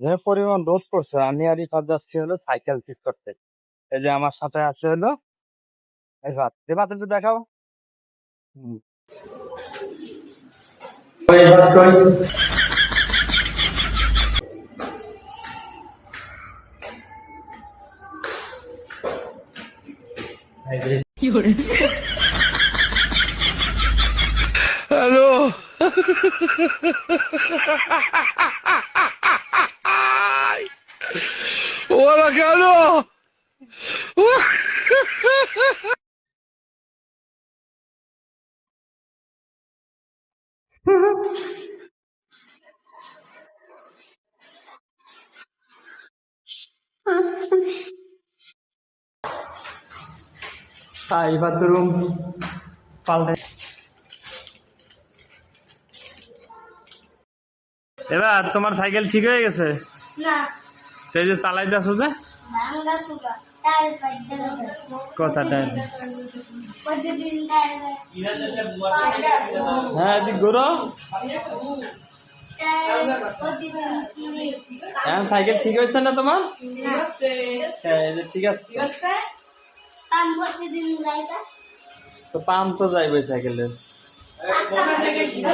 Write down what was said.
যে পরিমাণ রোদ পড়ছে আমি আর ইফাত যাচ্ছি হলো সাইকেল ঠিক করতে। এই যে আমার সাথে আছে হলো ইফাত ইফাত একটু দেখাও। হুম। ¡Hola, Carlos! তাই বাথরুম পাল্টে এবার তোমার সাইকেল ঠিক হয়ে গেছে? না। তো যে চালাইতে আসো যে। কথাটা হ্যাঁ প্রতিদিন কিনে হ্যাঁ সাইকেল ঠিক হয়েছে না তোমার? হ্যাঁ এই যে ঠিক আছে। তো পাম্প তো যাইবে সাইকেলের। আটটা